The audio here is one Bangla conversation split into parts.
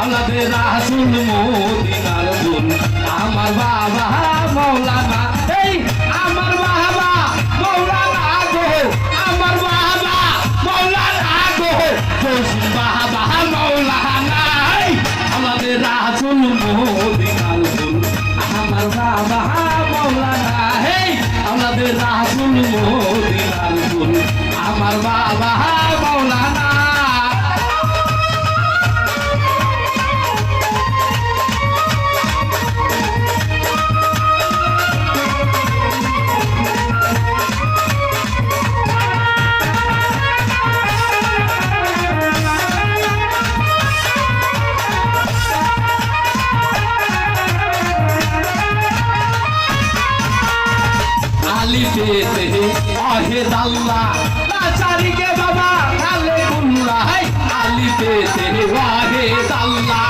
আমাদের রাসুল মদিনার ফুল আমার বাবা মৌলানা, এই আমার বাবা মৌলানা গো, আমার বাবা মৌলানা গো। জসিম বাবা মৌলানা, এই আমাদের রাসুল মদিনার ফুল আমার বাবা মৌলানা, এই আমাদের রাসুল মদিনার ফুল আমার বাবা মৌলানা পেতে আহে দাল্লা। নাচারি কে বাবা কুল্লা হাই আলি পেতে আহে দাল্লা।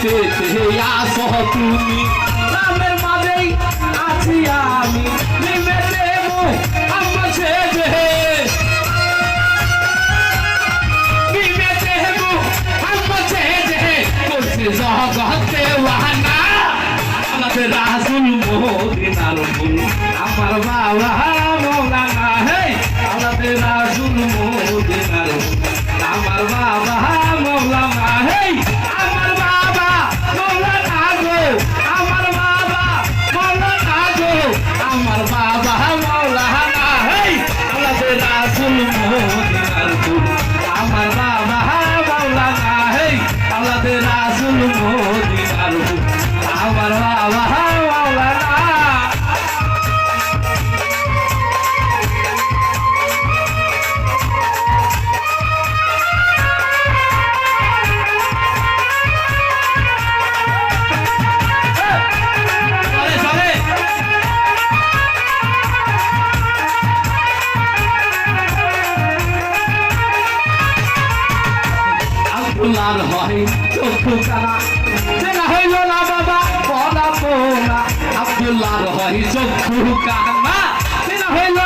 আলি পেতে আসো তুমি। চক্ষু কানা সেনা হইল না বাবা পড়া পোনা আব্দুল্লাহ হয় চক্ষু কানা। হইল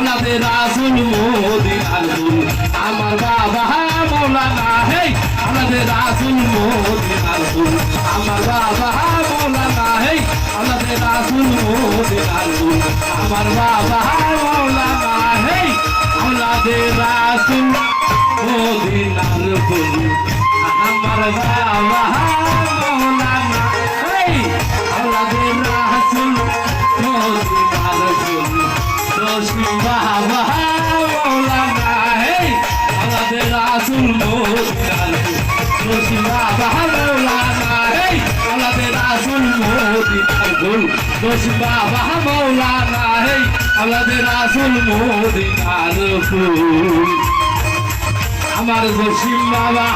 আমাদের রাসুল মদিনার ফুল আমার বাবা মৌলানা হে আমাদের রাসুল মদিনার ফুল আমার বাবা মৌলানা হে আমাদের রাসুল মদিনার ফুল আমার বাবা মৌলানা হে আমাদের রাসুল মদিনার ফুল আমার বাবা দোষ বাবা মৌলানা হেই আমাদের আসল মোদিনার ফুল আমার দোষিম বাবা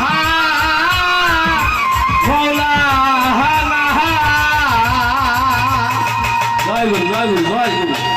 মৌলানা জয় গুরু জয় গুরু জয় গুরু।